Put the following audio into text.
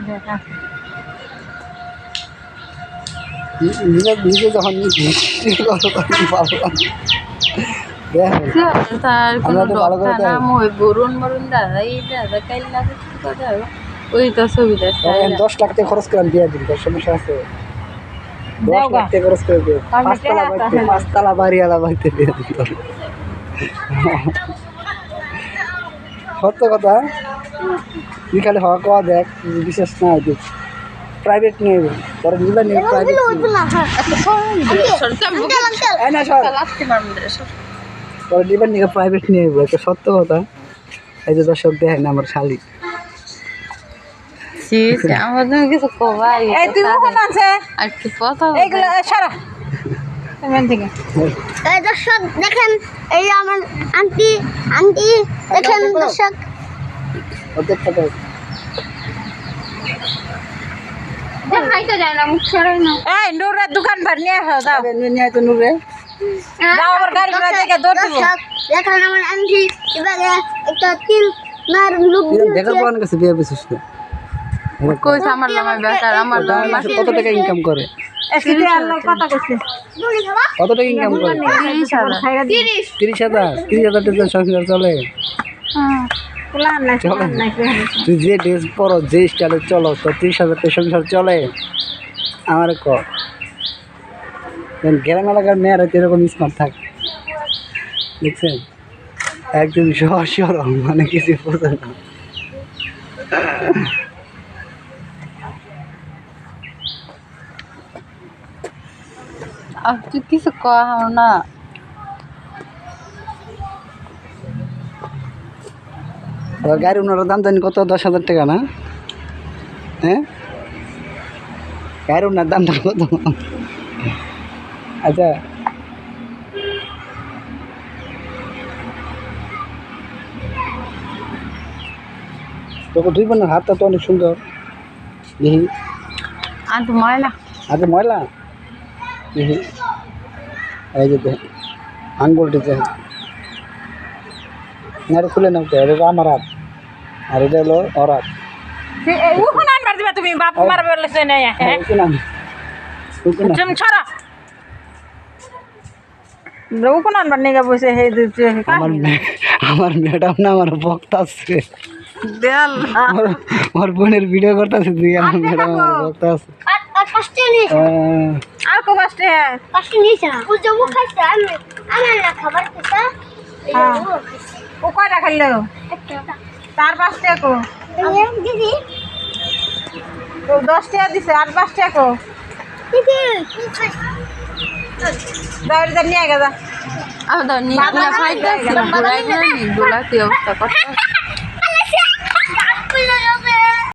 দেখা। নিজে নিজে যখন নিজে তখন ভালো লাগে দেখ। তার কোনো আমরা তো ভালো করে ডক্টর নাম ওই বরুণ বরুণ দাদা এই দাদা কাইল লাগে কথা ওই তো ছবিটা দশ লাখ টাকা খরচ করে দিয়ে দিন তোর সমস্যা আছে? দশ লাখ টাকা খরচ করে পাঁচতলা বাড়িতে আছে। পাঁচতলা বাড়িওয়ালা বাড়িতে দিয়ে দিন সত্য কথা। তুই খালি হওয়া কোয়া দেখ বিশেষ না হয়তো প্রাইভেট নিয়ে পরে নিবে নিয়ে প্রাইভেট পরে নিবে নিয়ে প্রাইভেট নিয়ে যাব একটা সত্য কথা। এই যে দর্শক দেখেন আমার শালিক আমার তুমি কিছু কবাই এই তুই কখন আছে আর কি কথা এইগুলো সারা। এই দর্শক দেখেন এই আমার আন্টি আন্টি দেখেন দর্শক। অর্ধেক না এই নুরের দোকান ভার নিয়ে আসো যাও। নিয়ে তো নুরে। যাও আবার গাড়ি ঘোড়া থেকে দৌড় দিব। দর্শক আমার আন্টি এবারে একটা তিল মার লুক দেখার পর কাছে বিয়ে পেছিস না কইছে আমার লামাই বেকার আমার লামাই মাসে কত টাকা ইনকাম করে? কত টাকা ইনকাম করে? তিরিশ হাজার। তিরিশ হাজার তিরিশ হাজার সংসার চলে। কুলান তুই যে ড্রেস পরো যে স্টাইলে চলো তো তিরিশ হাজার সংসার চলে। আমার ক? গ্রাম এলাকার মেয়েরা এরকম স্মার্ট থাকে। দেখছেন? একদম সহজ সরল মানে কিছু বোঝে না। আর তুই কিছু কহ না গাড়ি ওনার দাম জানি কত? দশ হাজার টাকা না? হ্যাঁ? গাড়ি ওনার দামটা কত? আচ্ছা। তোকে দুই বোনের হাতটা তো অনেক সুন্দর। দেখি। আর ময়লা। হাতে ময়লা? দেখি। এই যে দেখ। আঙ্গুলটি দেখ না এটা খুলে নাও তো এটা হলো আমার হাত আর এটা হলো ওর হাত উখন আনবার দিবা তুমি বাপ মার বলেছে নাই হ্যাঁ ওকে না ওকে না তুমি ছড়া উখন আনবার নিয়ে বসে হে আমার মে- আমার ম্যাডাম না আমার বক্তা আছে দেয়াল আমার আমার বোনের ভিডিও করতেছে তুই আমার ম্যাডাম আমার বক্তা আছে আর আর পাঁচটা নিয়েছে আহ, আর কো বাসতে হ্যাঁ পাঁচটা নিয়েছে না ও যাব খাইছে আমি আমার না খাবার খেতে এই যে হ্যাঁ। ও কয়টা খেললো? তার পাঁচটা কো। এই যে, দিদি। ও দশ টাকা দিছে আর পাঁচ টাকা দাঁড়িয়ে দাঁড়িয়ে নিয়ে গেছে আর তো খাইতে গোলা কি অবস্থা? করতে